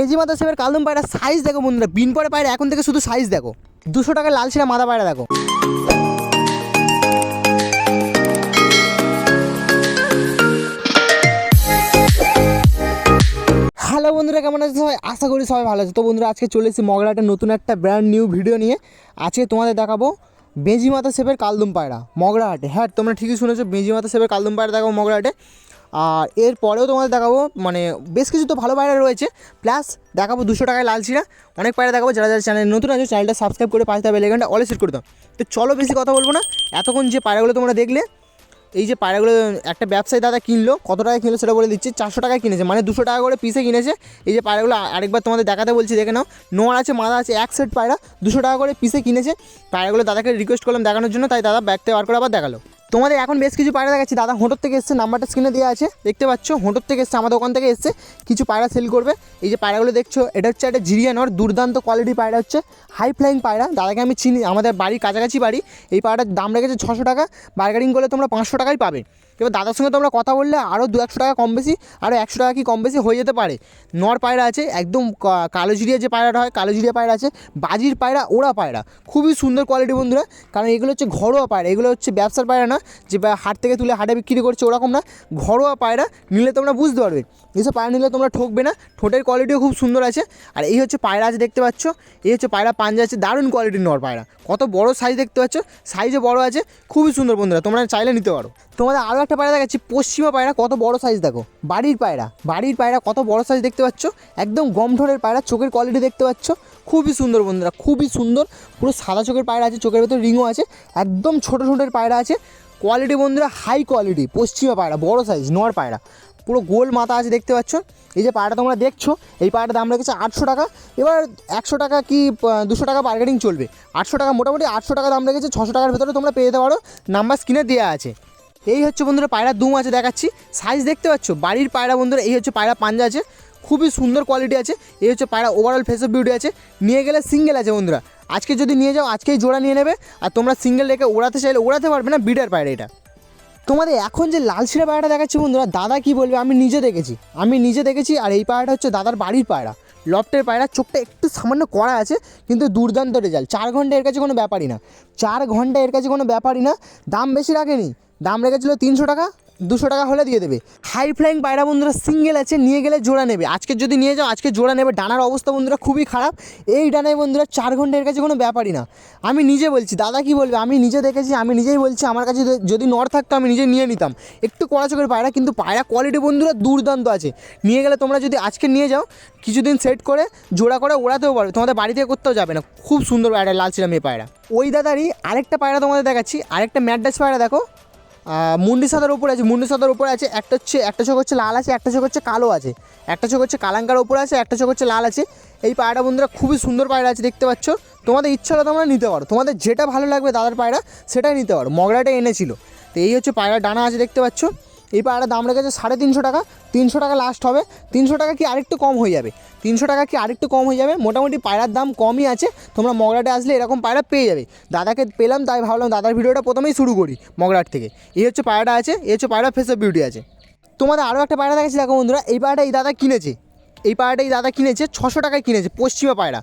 KG মাথা সেবের কালদম পায়রা size দেখো বন্ধুরা, বিন পরে পায়রা, এখন থেকে শুধু সাইজ দেখো। দুশো টাকা লাল ছিঁড়া মাদা পায়রা দেখো। হ্যালো বন্ধুরা, কেমন আছে সবাই? আশা করি সবাই ভালো আছে। তো বন্ধুরা, আজকে চলে এসেছি মগরাটের নতুন একটা ব্র্যান্ড নিউ ভিডিও নিয়ে। আজকে তোমাদের দেখাবো বেজি মাথা সেপের কালদম পায়রা, মগরাহাটে। হ্যাঁ তোমরা ঠিকই শুনেছো, বেজি মাথা সেপের কালদম পায়রা দেখাবো মগরাহাটে। আর এর পরেও তোমাদের দেখাবো মানে বেশ কিছু তো ভালো পায়রা রয়েছে প্লাস দেখাবো দুশো টাকায় লালচিরা অনেক পায়রা দেখাবো, যারা যারা চ্যানেল নতুন আছে চ্যানেলটা সাবস্ক্রাইব করে পাঁচটা বেলেগানটা অলে সেট করে দাও। তো চলো বেশি কথা বলব না, এতক্ষণ যে পায়রাগুলো তোমরা দেখলে, এই যে পায়রাগুলো, একটা ব্যবসায়ী দাদা কিনলো, কত টাকায় কিনলো সেটা বলে দিচ্ছি, চারশো টাকায় কিনেছে মানে দুশো টাকা করে পিসে কিনেছে। এই যে পায়রাগুলো আরেকবার তোমাদের দেখাতে বলছি, দেখে নাও, নোয়ার আছে, মাদা আছে, এক সেট পায়রা, দুশো টাকা করে পিসে কিনেছে। পায়রাগুলো দাদাকে রিকোয়েস্ট করলাম দেখানোর জন্য, তাই দাদা ব্যাগতে বার করে আবার দেখাল। তোমাদের এখন বেশ কিছু পায়রা দেখাচ্ছি। দাদা হোঁটোর থেকে এসছে, নাম্বারটা স্ক্রিনে দেওয়া আছে, দেখতে পাচ্ছ? হোঁটোর থেকে এসছে, আমাদের ওখান থেকে এসছে। কিছু পায়রা সেল করবে। এই যে পায়রাগুলো দেখছ, এটা হচ্ছে একটা জিরিয়ানোর দুর্দান্ত কোয়ালিটি পায়রা হচ্ছে। হাই ফ্লাইং পায়রা, দাদাকে আমি চিনি, আমাদের বাড়ির কাছাকাছি বাড়ি। এই পায়রাটার দাম রেখেছে ছশো টাকা বার্গারিং করলে তোমরা পাঁচশো টাকাই পাবে। এবার দাদার সঙ্গে তোমরা কথা বললে আরও দু একশো টাকা কম বেশি আরও একশো টাকা কি কম বেশি হয়ে যেতে পারে। নর পায়রা আছে, একদম কা- কালো জিরিয়া যে পায়রাটা হয়, কালো জিরিয়া পায়রা আছে, বাজির পায়রা ওরা পায়রা। খুবই সুন্দর কোয়ালিটি বন্ধুরা, কারণ এগুলো হচ্ছে ঘরোয়া পায়রা, এগুলো হচ্ছে ব্যবসার পায়রা না, যে হাট থেকে তুলে হাটে বিক্রি করছে ওরকম না। ঘরোয়া পায়রা নিলে তোমরা বুঝতে পারবে এসব পায়রা নিলে তোমরা ঠকবে না, ঠোঁটের কোয়ালিটিও খুব সুন্দর আছে। আর এই হচ্ছে পায়রা আছে, দেখতে পাচ্ছ? এই হচ্ছে পায়রা পাঞ্জা আছে, দারুণ কোয়ালিটির নর পায়রা। কত বড় সাইজ দেখতে পাচ্ছ? সাইজও বড় আছে, খুবই সুন্দর বন্ধুরা, তোমরা চাইলে নিতে পারো। তোমাদের আরও একটা পায়রা দেখাচ্ছি, পশ্চিমা পায়রা, কত বড় সাইজ দেখো। বাড়ির পায়রা বাড়ির পায়রা কত বড় সাইজ দেখতে পাচ্ছ? একদম গমঠোরের পায়রা, চোখের কোয়ালিটি দেখতে পাচ্ছ। খুবই সুন্দর বন্ধুরা, খুবই সুন্দর। পুরো সাদা চোখের পায়রা আছে, চোখের ভেতর রিংও আছে। একদম ছোটো ছোটোর পায়রা আছে। কোয়ালিটি বন্ধুরা হাই কোয়ালিটি পশ্চিমা পায়রা, বড় সাইজ নোয়ার পায়রা। পুরো গোল মাথা আছে দেখতে পাচ্ছ। এই যে পায়রাটা তোমরা দেখছ, এই পায়রাটার দাম রেখেছে আটশো টাকা। এবার একশো টাকা কি দুশো টাকা বার্গেনিং চলবে। আটশো টাকা, মোটামুটি আটশো টাকা দাম রেখেছে, ছশো টাকার ভেতরে তোমরা পেয়ে যেতে পারো। নাম্বার স্ক্রিনে দেওয়া আছে। এই হচ্ছে বন্ধুরা পায়রা দুম আছে, দেখাচ্ছি। সাইজ দেখতে পাচ্ছ? বাড়ির পায়রা বন্ধুরা, এই হচ্ছে পায়রা পাঞ্জা আছে। খুবই সুন্দর কোয়ালিটি আছে। এই হচ্ছে পায়রা ওভারঅল ফেস অফ বিউটি আছে। নিয়ে গেলে সিঙ্গেল আছে বন্ধুরা। আজকে যদি নিয়ে যাও, আজকেই জোড়া নিয়ে নেবে। আর তোমরা সিঙ্গেল রেখে ওড়াতে চাইলে ওড়াতে পারবে না বিডার পায়রা এটা। তোমাদের এখন যে লাল শিরা পায়রাটা দেখাচ্ছি বন্ধুরা, দাদা কি বলবে? আমি নিজে দেখেছি। আমি নিজে দেখেছি, আর এই পায়রাটা হচ্ছে দাদার বাড়ির পায়রা। লফটের পায়রা, চোখটা একটু সামান্য কড়া আছে, কিন্তু দুর্দান্ত রেজাল্ট চার ঘণ্টা এর কাছে কোনো ব্যাপারই না। চার ঘণ্টা এর কাছে কোনো ব্যাপারই না। দাম বেশি রাখেনি। দাম রেখেছিল তিনশো টাকা, দুশো টাকা হলে দিয়ে দেবে। হাই ফ্লাইং পায়রা বন্ধুরা সিঙ্গেল আছে, নিয়ে গেলে জোড়া নেবে। আজকে যদি নিয়ে যাও, আজকে জোড়া নেবে। ডানার অবস্থা বন্ধুরা খুবই খারাপ। এই ডানায় বন্ধুরা চার ঘণ্টার কাছে কোনো ব্যাপারই না। আমি নিজে বলছি, দাদা কি বলবে? আমি নিজে দেখেছি, আমি নিজেই বলছি, আমার কাছে যদি- নর থাকতো, আমি নিজে নিয়ে নিতাম। একটু কড়া চোখের পায়রা, কিন্তু পায়রা কোয়ালিটি বন্ধুরা দুর্দান্ত আছে। নিয়ে গেলে তোমরা যদি আজকে নিয়ে যাও, কিছুদিন সেট করে, জোড়া করে, ওড়াতেও পারবে। তোমাদের বাড়ি থেকে করতেও যাবে না। খুব সুন্দর পায়রা, লাল ছিলাম এই পায়রা। ওই দাদারই আরেকটা পায়রা তোমাদের দেখাচ্ছি। আরেকটা ম্যাডাস পায়রা, দেখো। মুন্ডি সাদার উপরে আছে, মুন্ডি সাদার উপরে আছে, একটা হচ্ছে, একটা চোখ হচ্ছে লাল আছে, একটা চোখ হচ্ছে কালো আছে, একটা চোখ হচ্ছে কালাঙ্কার উপরে আছে, একটা চোখ হচ্ছে লাল আছে। এই পায়রা বন্ধুরা খুবই সুন্দর পায়রা আছে, দেখতে পাচ্ছ? তোমাদের ইচ্ছা হলে তোমরা নিতে পারো। তোমাদের যেটা ভালো লাগবে দাদার পায়রা, সেটাই নিতে পারো। মগরাটা এনেছিল। তো এই হচ্ছে পায়রা ডানা আছে, দেখতে পাচ্ছ? এই পায়রার দাম রেখেছে সাড়ে তিনশো টাকা তিনশো টাকা লাস্ট হবে, তিনশো টাকা কি আরেকটু কম হয়ে যাবে? তিনশো টাকা কি আরেকটু কম হয়ে যাবে? মোটামুটি পায়রার দাম কমই আছে, তোমরা মগরাটে আসলে এরকম পায়রা পেয়ে যাবে। দাদাকে পেলাম, তাই ভাবলাম দাদার ভিডিওটা প্রথমেই শুরু করি মগরাট থেকে। এই হচ্ছে পায়রাটা আছে, এই হচ্ছে পায়রা ফেস অফ বিউটি আছে। তোমাদের আরও একটা পায়রা দেখাচ্ছি, দেখো বন্ধুরা, এই পায়রাটা এই দাদা কিনেছে। এই পায়রাটা এই দাদা কিনেছে, ছশো টাকায় কিনেছে, পশ্চিমা পায়রা।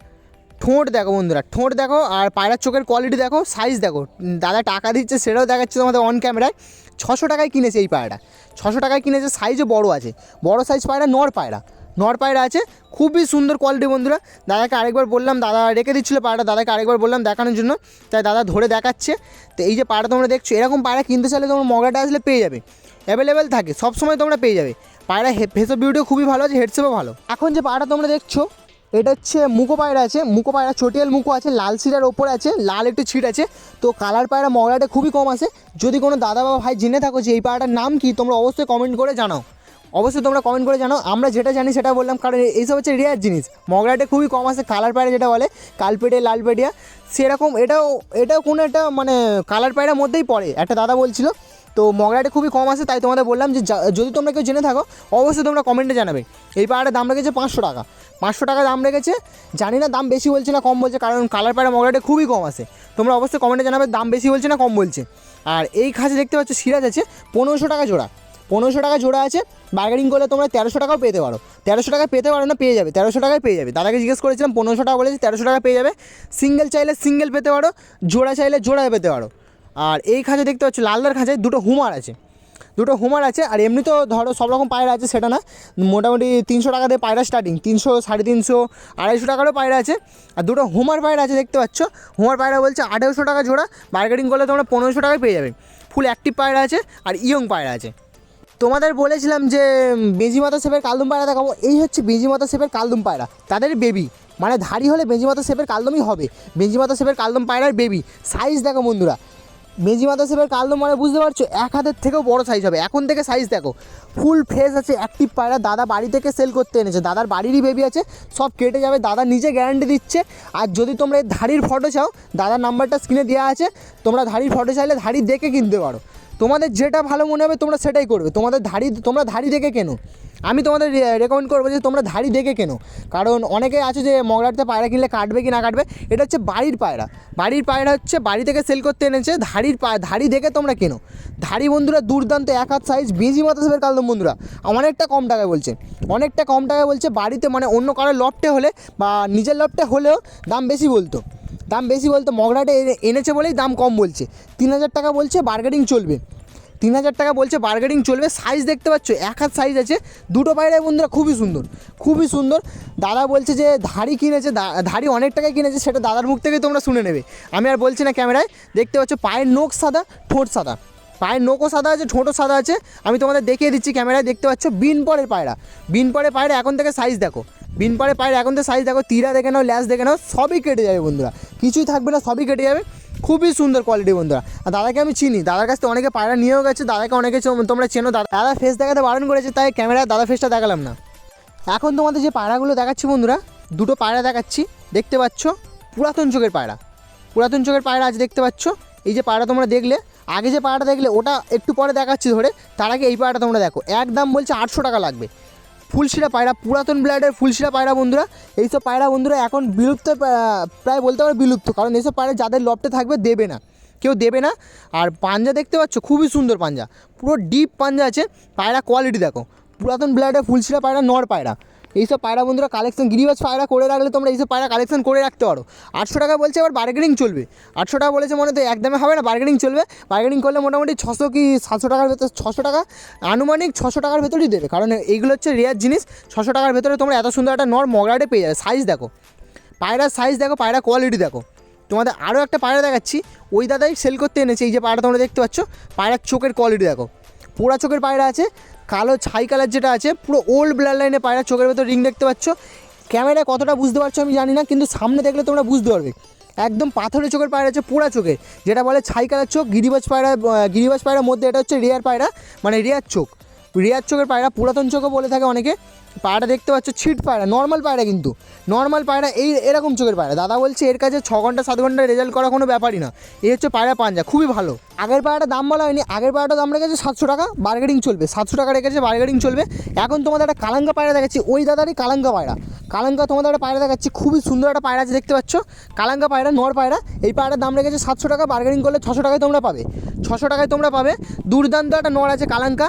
ঠোঁট দেখো বন্ধুরা, ঠোঁট দেখো, আর পায়রার চোখের কোয়ালিটি দেখো সাইজ দেখো। দাদা টাকা দিচ্ছে, সেটাও দেখাচ্ছে তোমাদের অন ক্যামেরায় ছশো টাকায় কিনেছে এই পায়রাটা। ছশো টাকায় কিনেছে সাইজও বড় আছে। বড় সাইজ পায়রা নর পায়রা। নর পায়রা আছে, খুবই সুন্দর কোয়ালিটি বন্ধুরা। দাদাকে আরেকবার বললাম, দাদা রেখে দিচ্ছিল পায়রাটা, দাদাকে আরেকবার বললাম দেখানোর জন্য। তাই দাদা ধরে দেখাচ্ছে। তো এই যে পায়রা তোমরা দেখছ, এরকম পায়রা কিনতে চাইলে তোমরা মগরাটা আসলে পেয়ে যাবে। অ্যাভেলেবেল থাকে সব সময় তোমরা পেয়ে যাবে। পায়রা ফেসও বিউটিও খুবই ভালো আছে হেডসেপও ভালো। এখন যে পায়রা তোমরা দেখছ এটা হচ্ছে মুকো পায়রা আছে, মুকো পায়রা চটিয়াল মুখো আছে, লাল সিরার ওপরে আছে, লাল একটু ছিট আছে। তো কালার পায়রা মগরাটা খুবই কম আছে। যদি কোনো দাদা বা ভাই জেনে থাকো যে এই পায়রাটার নাম কি, তোমরা অবশ্যই কমেন্ট করে জানাও। অবশ্যই তোমরা কমেন্ট করে জানাও। আমরা যেটা জানি সেটা বললাম, কারণ এইসব হচ্ছে রেয়ার জিনিস। মগরাটে খুবই কম আছে, কালার পায়রা যেটা বলে, কালপেটে লাল পেটিয়া সেরকম এটাও এটাও কোনো একটা মানে কালার পায়রার মধ্যেই পড়ে। একটা দাদা বলছিল তো মগরাটে খুবই কম আছে, তাই তোমাদের বললাম যে যদি তোমরা কেউ জেনে থাকো, অবশ্যই তোমরা কমেন্টে জানাবে। এই পায়রাটার দাম রেখেছে পাঁচশো টাকা। পাঁচশো টাকা দাম রেখেছে, জানি না দাম বেশি বলছে না কম বলছে, কারণ কালার পায়রা মগরাটে খুবই কম আছে। তোমরা অবশ্যই কমেন্টে জানাবে দাম বেশি বলছে না কম বলছে। আর এই খাঁচে দেখতে পাচ্ছ সিরাজ আছে, পনেরোশো টাকা জোড়া। পনেরোশো টাকা জোড়া আছে বার্গেনিং করলে তোমরা তেরোশো টাকাও পেতে পারো। তেরোশো টাকা পেতে পারো না, পেয়ে যাবে। তেরোশো টাকায় পেয়ে যাবে। দাদাকে জিজ্ঞেস করেছিলাম, পনেরোশো টাকা বলেছে, তেরোশো টাকা পেয়ে যাবে। সিঙ্গেল চাইলে সিঙ্গেল পেতে পারো, জোড়া চাইলে জোড়ায় পেতে পারো। আর এই খাঁচা দেখতে পাচ্ছ লালদার খাঁচায় দুটো হুমার আছে। দুটো হুমার আছে, আর এমনি তো ধরো সব রকম পায়রা আছে, সেটা না। মোটামুটি তিনশো টাকা দিয়ে পায়রা স্টার্টিং তিনশো, সাড়ে তিনশো, আড়াইশো টাকারও পায়রা আছে। আর দুটো হুমার পায়রা আছে, দেখতে পাচ্ছ। হুমার পায়রা বলছে আঠেরোশো টাকা জোড়া মার্কেটিং করলে তোমরা পনেরোশো টাকায় পেয়ে যাবে। ফুল অ্যাক্টিভ পায়রা আছে, আর ইয়ং পায়রা আছে। তোমাদের বলেছিলাম যে বেজিমাতা শেপের কালদম পায়রা দেখাবো। এই হচ্ছে বেজিমাতা শেপের কালদম পায়রা, তাদের বেবি মানে ধাড়ি হলে বেজিমাতা শেপের কালদমই হবে। বেজিমাতা শেপের কালদম পায়রার বেবি সাইজ দেখো বন্ধুরা মেজিমাতা শেপের কালদম মানে বুঝতে পারছ, এক হাতের থেকেও বড় সাইজ হবে। এখন থেকে সাইজ দেখো ফুল ফ্রেস আছে অ্যাক্টিভ পায়রা। দাদা বাড়ি থেকে সেল করতে এনেছে। দাদার বাড়িরই বেবি আছে, সব কেটে যাবে। দাদা নিজে গ্যারান্টি দিচ্ছে। আর যদি তোমরা এই ধাড়ির ফটো চাও, দাদার নাম্বারটা স্ক্রিনে দেওয়া আছে। তোমরা ধাড়ির ফটো চাইলে ধাড়ি দেখে কিনতে পারো। তোমাদের যেটা ভালো মনে হবে তোমরা সেটাই করবে। তোমাদের ধাড়ি, তোমরা ধাড়ি দেখে কেনো। আমি তোমাদের রেকমেন্ড করব যে তোমরা ধাড়ি দেখে কেনো। কারণ অনেকে আছে যে মগরাটতে পায়রা কিনলে কাটবে কি না কাটবে, এটা হচ্ছে বাড়ির পায়রা। বাড়ির পায়রা হচ্ছে বাড়ি থেকে সেল করতে এনেছে, ধাড়ির পা ধাড়ি দেখে তোমরা কেনো। ধাড়ি বন্ধুরা দুর্দান্ত, এক হাত সাইজ বিজি মতো সেবের কালদম বন্ধুরা। অনেকটা কম টাকায় বলছে। অনেকটা কম টাকায় বলছে বাড়িতে মানে অন্য কারোর লফটে হলে বা নিজের লফটে হলেও দাম বেশি বলতো। দাম বেশি বলতে মগরাটে এনে- এনেছে বলেই দাম কম বলছে। তিন হাজার টাকা বলছে বার্গেনিং চলবে। তিন হাজার টাকা বলছে বার্গেনিং চলবে। সাইজ দেখতে পাচ্ছ, এক হাত সাইজ আছে। দুটো পায়রায় বন্ধুরা খুবই সুন্দর খুবই সুন্দর। দাদা বলছে যে ধাড়ি কিনেছে ধাড়ি অনেক টাকায় কিনেছে, সেটা দাদার মুখ থেকে তোমরা শুনে নেবে। আমি আর বলছি না ক্যামেরায়, দেখতে পাচ্ছ পায়ের নোখ সাদা, ঠোঁট সাদা। পায়ের নোকও সাদা আছে, ঠোঁটও সাদা আছে। আমি তোমাদের দেখিয়ে দিচ্ছি ক্যামেরায়, দেখতে পাচ্ছ বিন পরের পায়রা। বিন পরের পায়রা এখন থেকে সাইজ দেখো। বিন পরের পায়রা এখন তো সাইজ দেখো, তীরা দেখে নাও ল্যাস দেখে নাও, সবই কেটে যাবে বন্ধুরা। কিছুই থাকবে না, সবই কেটে যাবে। খুবই সুন্দর কোয়ালিটি বন্ধুরা। আর দাদাকে আমি চিনি, দাদার কাছ থেকে অনেকে পায়রা নিয়েও গেছে, দাদাকে অনেকে তোমরা চেনো দাদা। দাদা ফেস দেখাতে বারণ করেছে, তাই ক্যামেরায় দাদা ফেসটা দেখালাম না। এখন তোমাদের যে পায়রাগুলো দেখাচ্ছি বন্ধুরা, দুটো পায়রা দেখাচ্ছি, দেখতে পাচ্ছ? পুরাতন চোখের পায়রা। পুরাতন চোখের পায়রা আজ দেখতে পাচ্ছ? এই যে পায়রা তোমরা দেখলে, আগে যে পায়রাটা দেখলে, ওটা একটু পরে দেখাচ্ছি ধরে, তার আগে এই পায়রাটা তোমরা দেখো। এক দাম বলছে আটশো টাকা লাগবে। ফুলশিরা পায়রা, পুরাতন ব্লাডের ফুলশিরা পায়রা বন্ধুরা, এইসব পায়রা বন্ধুরা এখন বিলুপ্ত প্রায় বলতে পারে বিলুপ্ত, কারণ এইসব পায়রা যাদের লপটে থাকবে দেবে না, কেউ দেবে না। আর পাঞ্জা দেখতে পাচ্ছ, খুবই সুন্দর পাঞ্জা, পুরো ডিপ পাঞ্জা আছে, পায়রা কোয়ালিটি দেখো, পুরাতন ব্লাডের ফুলশিরা পায়রা, নর পায়রা। এইসব পায়রা বন্ধুরা কালেকশন গিরিবাজ পায়রা করে রাখলে তোমরা এইসব পায়রা কালেকশন করে রাখতে পারো। আটশো টাকা বলছে, এবার বার্গেনিং চলবে। আটশো টাকা বলেছে মনে তো একদমে হবে না বার্গেনিং চলবে। বার্গেনিং করলে মোটামুটি ছশো কি সাতশো টাকার ভেতর, ছশো টাকা, আনুমানিক ছশো টাকার ভেতরেই দেবে। কারণ এইগুলো হচ্ছে রেয়ার জিনিস, ছশো টাকার ভেতরে তোমরা এত সুন্দর একটা নর মগরাটে পেয়ে যাবে। সাইজ দেখো, পায়রার সাইজ দেখো পায়রা কোয়ালিটি দেখো। তোমাদের আরও একটা পায়রা দেখাচ্ছি, ওই দাদাই সেল করতে এনেছে, এই যে পায়রা তোমরা দেখতে পাচ্ছ, পায়রার চোখের কোয়ালিটি দেখো। পোড়া চোখের পায়রা আছে, কালো ছাই কালার যেটা আছে, পুরো ওল্ড ব্লাড লাইনে পায়রা চোখের ভেতর রিং দেখতে পাচ্ছ। ক্যামেরায় কতটা বুঝতে পারছ আমি জানি না, কিন্তু সামনে দেখলে তোমরা বুঝতে পারবে। একদম পাথরের চোখের পায়রা আছে, পোড়া চোখে যেটা বলে ছাই কালার চোখ, গিরিবাজ পায়রা গিরিবাজ পায়রার মধ্যে এটা হচ্ছে রেয়ার পায়রা মানে রেয়ার চোখ। রেয়ার চোখের পায়রা, পুরাতন চোখও বলে থাকে অনেকে। পায়রা দেখতে পাচ্ছ, ছিট পায়রা নর্মাল পায়রা কিন্তু। নর্মাল পায়রা এই এরকম চোখের পায়রা। দাদা বলছে, এর কাছে ছ ঘণ্টা, সাত ঘণ্টা রেজাল্ট করা কোনো ব্যাপারই না। এই হচ্ছে পায়রা পাঞ্জা, খুবই ভালো। আগের পায়রাটা দাম বলা হয়নি, আগের পায়রাটা দাম রেখেছে সাতশো টাকা বার্গেটিং চলবে। সাতশো টাকা রেখেছে বার্গেটিং চলবে। এখন তোমাদের একটা কালাঙ্গা পায়রা দেখাচ্ছি, ওই দাদারই কালাঙ্গা পায়রা। কালাঙ্গা তোমাদের একটা পায়রা দেখাচ্ছি, খুবই সুন্দর একটা পায়রা আছে, দেখতে পাচ্ছ? কালাঙ্গা পায়রা, নর পায়রা, এই পায়রার দাম রেখেছে সাতশো টাকা বার্গেনিং করলে ছশো টাকায় তোমরা পাবে। ছশো টাকায় তোমরা পাবে। দুর্দান্ত একটা নর আছে কালাঙ্কা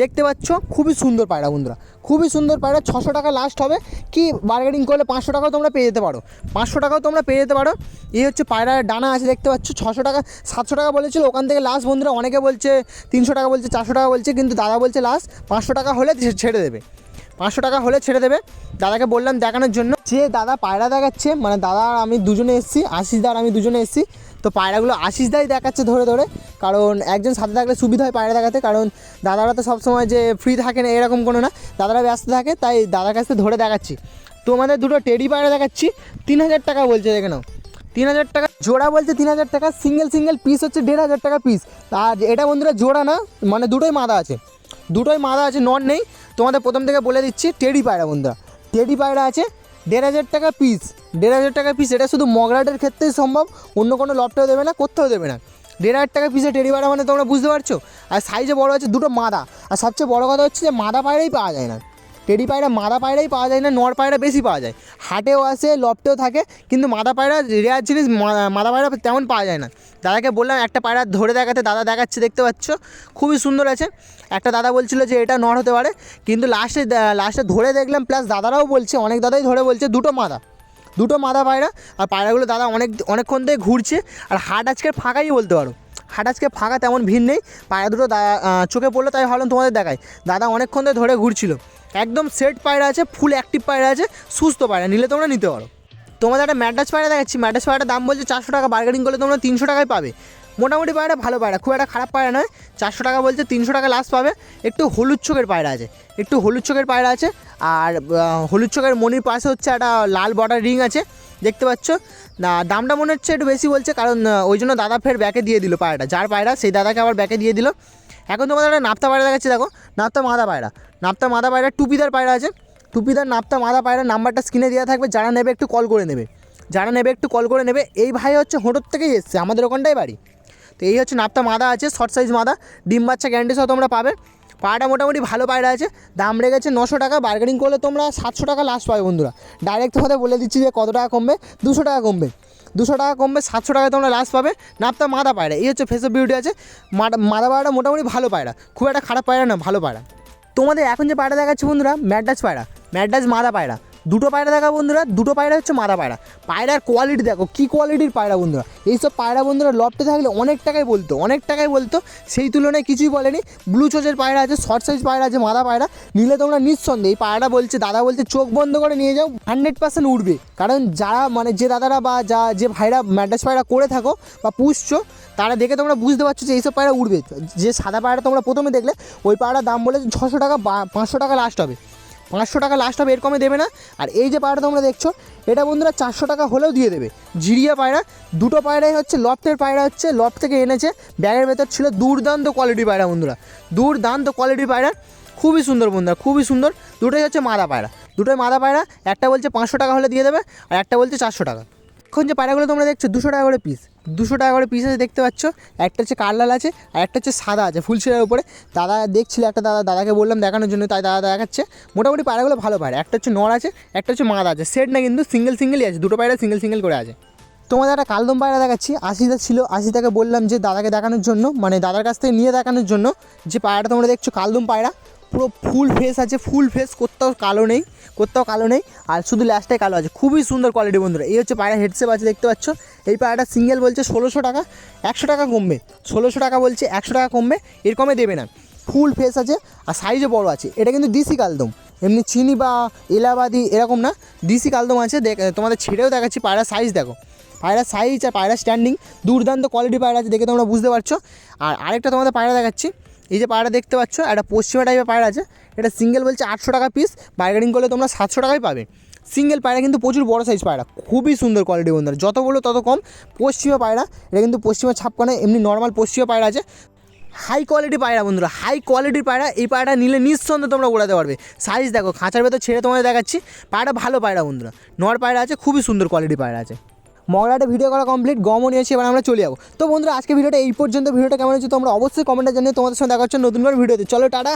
দেখতে পাচ্ছ? খুবই সুন্দর পায়রা বন্ধুরা। খুবই সুন্দর পায়রা, ছশো টাকা লাস্ট হবে। কি বার্গেনিং করলে পাঁচশো টাকাও তোমরা পেয়ে যেতে পারো। পাঁচশো টাকাও তোমরা পেয়ে যেতে পারো। এই হচ্ছে পায়রার ডানা আছে, দেখতে পাচ্ছ, ছশো টাকা, সাতশো টাকা বলেছিল। ওখান থেকে লাস্ট বন্ধুরা অনেকে বলছে, তিনশো টাকা বলছে, চারশো টাকা বলছে, কিন্তু দাদা বলছে লাস্ট পাঁচশো টাকা হলে ছেড়ে দেবে। পাঁচশো টাকা হলে ছেড়ে দেবে। দাদাকে বললাম দেখানোর জন্য। যে দাদা পায়রা দেখাচ্ছে মানে দাদা আর আমি দুজনে এসেছি, আশিস দা আর আমি দুজনে এসেছি তো পায়রাগুলো আশিস দাই দেখাচ্ছে ধরে ধরে। কারণ একজন সাথে থাকলে সুবিধা হয় পায়রা দেখাতে, কারণ দাদারা তো সবসময় যে ফ্রি থাকে না, এরকম কোনো না, দাদারা ব্যস্ত থাকে, তাই দাদার কাছে ধরে দেখাচ্ছি। তোমাদের দুটো টেডি পায়রা দেখাচ্ছি, তিন হাজার টাকা বলছে, দেখে নাও। তিন হাজার টাকা, জোড়া বলছে তিন হাজার টাকা সিঙ্গেল সিঙ্গেল পিস হচ্ছে দেড় হাজার টাকা পিস আর এটা বন্ধুরা জোড়া না মানে দুটোই মাদা আছে। দুটোই মাদা আছে নন নেই। তোমাদের প্রথম থেকে বলে দিচ্ছি টেডি পায়রা বন্ধুরা। টেডি পায়রা আছে দেড় হাজার টাকা পিস দেড় হাজার টাকা পিস এটা শুধু মগরাটের ক্ষেত্রেই সম্ভব, অন্য কোনো লপটাও দেবে না করতেও দেবে না। দেড় হাজার টাকা পিসে টেডি বাড়া মানে তোমরা বুঝতে পারছ? আর সাইজে বড় আছে দুটো মাদা, আর সবচেয়ে বড় কথা হচ্ছে যে মাদা পায়রাই পাওয়া যায় না। টেডি পায়রা, মাদা পায়রাই পাওয়া যায় না, নর পায়রা বেশি পাওয়া যায়। হাটেও আসে, লফটেও থাকে, কিন্তু মাদা পায়রা রেয়ার জিনিস মাদা পায়রা তেমন পাওয়া যায় না। দাদাকে বললাম, একটা পায়রা ধরে দেখাতে, দাদা দেখাচ্ছে, দেখতে পাচ্ছ? খুবই সুন্দর আছে। একটা দাদা বলছিল যে, এটা নর হতে পারে। কিন্তু লাস্টে লাস্টে ধরে দেখলাম প্লাস দাদারাও বলছে, অনেক দাদাই ধরে বলছে, দুটো মাদা দুটো মাদা পায়রা। আর পায়রাগুলো দাদা অনেক, অনেকক্ষণ থেকে ঘুরছে। আর হাট আজকে ফাঁকাই বলতে পারো। হাট ফাঁকা তেমন ভিড় নেই পায়রা দুটো চোখে পড়ল, তাই ভাবলাম তোমাদের দেখাই। দাদা অনেকক্ষণ ধরে ধরে ঘুরছিল। একদম সেট পায়রা আছে ফুল অ্যাক্টিভ পায়রা আছে, সুস্থ পায়রা, নিলে তোমরা নিতে পারো। তোমাদের একটা ম্যাডাস পায়রা দেখাচ্ছি। ম্যাডাস পায়রাটার দাম বলছে চারশো টাকা বার্গেনিং করলে তোমরা তিনশো টাকায় পাবে। মোটামুটি পায়রা, ভালো পায়রা। খুব একটা খারাপ পায়রা নয়। চারশো টাকা বলছে, তিনশো টাকা লাস্ট পাবে। একটু হলুদ চোখের পায়রা আছে। একটু হলুদ চোখের পায়রা আছে। আর হলুদ চোখের মনির পাশে হচ্ছে একটা লাল বর্ডার রিং আছে। দেখতে পাচ্ছ? না, দামটা মনে হচ্ছে একটু বেশি বলছে, কারণ ওই জন্য দাদা ফের ব্যাকে দিয়ে দিল পায়রাটা। যার পায়রা, সেই দাদাকে আবার ব্যাকে দিয়ে দিল। এখন তোমাদের একটা নাপ্তা পায়রা দেখাচ্ছি, দেখো। নাপ্তা মাদা পায়রা। নাপ্তা মাদা পায়রা, টুপিদার পায়রা আছে। টুপিদার, নাপ্তা মাদা পায়রা নাম্বারটা স্ক্রিনে দেওয়া থাকবে। যারা নেবে একটু কল করে নেবে। যারা নেবে একটু কল করে নেবে। এই ভাই হচ্ছে হোটোর থেকেই এসছে। আমাদের ওখানটাই বাড়ি। তো এই হচ্ছে নাপ্তা মাদা আছে শর্ট সাইজ মাদা। ডিম বাচ্চা গ্যারান্টি সহ তোমরা পাবে। পায়রাটা মোটামুটি ভালো পায়রা আছে। দাম রেখেছে নশো টাকা বার্গেনিং করলে তোমরা সাতশো টাকা লাস্ট পাবে বন্ধুরা। ডাইরেক্ট তোমাদের বলে দিচ্ছি যে কত টাকা কমবে? দুশো টাকা কমবে। দুশো টাকা কমবে, সাতশো টাকায় তোমরা লাস্ট পাবে। নাপ্তা মাদা পায়রা, এই হচ্ছে ফেসব বিউটি আছে। মাদা পায়রাটা মোটামুটি ভালো পায়রা। খুব একটা খারাপ পায়রা না, ভালো পায়রা। তোমাদের এখন যে পায়রা দেখাচ্ছে বন্ধুরা ম্যাডাস পায়রা। ম্যাডাস মাদা পায়রা। দুটো পায়রা দেখা বন্ধুরা, দুটো পায়রা হচ্ছে মাদা পায়রা। পায়রার কোয়ালিটি দেখো, কী কোয়ালিটির পায়রা বন্ধুরা? এইসব পায়রা বন্ধুরা লফটে থাকলে অনেক টাকায় বলতো, অনেক টাকায় বলতো। সেই তুলনায় কিছুই বলেনি। ব্লু চোচের পায়রা আছে শর্ট সাইজ পায়রা আছে মাদা পায়রা। নিলে তোমরা নিঃসন্দেহে এই পায়রাটা বলছে, দাদা বলছে, চোখ বন্ধ করে নিয়ে যাও হান্ড্রেড পার্সেন্ট উঠবে কারণ যারা মানে যে দাদারা বা যা যে ভাইরা ম্যাডাস পায়রা করে থাকো বা পুষছো, তারা দেখে তোমরা বুঝতে পারছ যে এইসব পায়রা উঠবে যে সাদা পায়রা তোমরা প্রথমে দেখলে, ওই পায়রার দাম বলে ছশো টাকা বা পাঁচশো টাকা লাস্ট হবে। পাঁচশো টাকা লাস্ট হবে, এর কমে দেবে না। আর এই যে পায়রা তোমরা দেখছ, এটা বন্ধুরা চারশো টাকা হলেও দিয়ে দেবে। জিরিয়া পায়রা, দুটো পায়রাই হচ্ছে, লফটের পায়রা হচ্ছে, লফট থেকে এনেছে। ব্যাগের ভেতর ছিল দুর্দান্ত কোয়ালিটি পায়রা বন্ধুরা। দুর্দান্ত কোয়ালিটি পায়রা। খুবই সুন্দর বন্ধুরা, খুবই সুন্দর। দুটোই হচ্ছে মাদা পায়রা। দুটোই মাদা পায়রা, একটা বলছে পাঁচশো টাকা হলে দিয়ে দেবে, আর একটা বলছে চারশো টাকা। এখন যে পায়রাগুলো তোমরা দেখছ, দুশো টাকা করে পিস দুশো টাকা করে পিস আছে, দেখতে পাচ্ছ? একটা হচ্ছে কালাল আছে, আর একটা হচ্ছে সাদা আছে, ফুল ছেড়ার উপরে। দাদা দেখছিল একটা দাদা, দাদাকে বললাম দেখানোর জন্য, তাই দাদা দেখাচ্ছে। মোটামুটি পায়রাগুলো ভালো পায়রা একটা হচ্ছে নর আছে, একটা হচ্ছে মাদা আছে। সেট না কিন্তু সিঙ্গেল সিঙ্গেলই আছে, দুটো পায়রা সিঙ্গেল সিঙ্গেল করে আছে। তোমাদের একটা কালদম পায়রা দেখাচ্ছি আশিটা ছিল আশিটাকে বললাম যে দাদাকে দেখানোর জন্য মানে দাদার কাছ থেকে নিয়ে দেখানোর জন্য, যে পায়রাটা তোমরা দেখছ, কালদম পায়রা পুরো ফুল ফেস আছে ফুল ফেস কোথাও কালো নেই, কোথাও কালো নেই, আর শুধু লাস্টে কালো আছে। খুবই সুন্দর কোয়ালিটি বন্ধুরা। এই হচ্ছে পায়রা হেডসেপ আছে, দেখতে পাচ্ছ? এই পায়রাটা সিঙ্গেল বলছে ষোলোশো টাকা, একশো টাকা কমবে। ষোলোশো টাকা বলছে, একশো টাকা কমবে এর কমে দেবে না। ফুল ফেস আছে, আর সাইজও বড় আছে। এটা কিন্তু দিসি কালদম। এমনি চিনি বা এলাহাবাদি এরকম না দিসি কালদম আছে। দেখ, তোমাদের ছেড়েও দেখাচ্ছি পায়রা সাইজ দেখো। পায়রা সাইজ আর পায়রা স্ট্যান্ডিং দুর্দান্ত কোয়ালিটি পায়রা আছে, দেখে তোমরা বুঝতে পারছ। আর আরেকটা তোমাদের পায়রা দেখাচ্ছি। এই যে পায়রা দেখতে পাচ্ছ, একটা পশ্চিমা টাইপের পায়রা আছে, এটা সিঙ্গেল বলছে আটশো টাকা পিস বার্গেনিং করলে তোমরা সাতশো টাকায় পাবে। সিঙ্গেল পায়রা কিন্তু প্রচুর বড় সাইজ পায়রা খুবই সুন্দর কোয়ালিটি বন্ধুরা, যত বলো তত কম। পশ্চিমা পায়রা এটা কিন্তু পশ্চিমা ছাপকানে এমনি নর্মাল পশ্চিমা পায়রা আছে। হাই কোয়ালিটি পায়রা বন্ধুরা হাই কোয়ালিটির পায়রা এই পায়রা নিলে নিঃসন্দেহে তোমরা উড়াতে পারবে। সাইজ দেখো, খাঁচার ভেতর ছেড়ে তোমাদের দেখাচ্ছি পায়রা ভালো পায়রা বন্ধুরা। নর পায়রা আছে, খুবই সুন্দর কোয়ালিটি পায়রা আছে। মগরাটে ভিডিও করা কমপ্লিট গমও নিয়েছি, এবার আমরা চলে যাব। তো বন্ধুরা আজকে ভিডিওটা এই পর্যন্ত। ভিডিওটা কেমন হচ্ছে তোমরা অবশ্যই কমেন্টে জানিয়ে তোমাদের সঙ্গে দেখা হচ্ছে নতুন করে ভিডিওতে চলো, টাটা।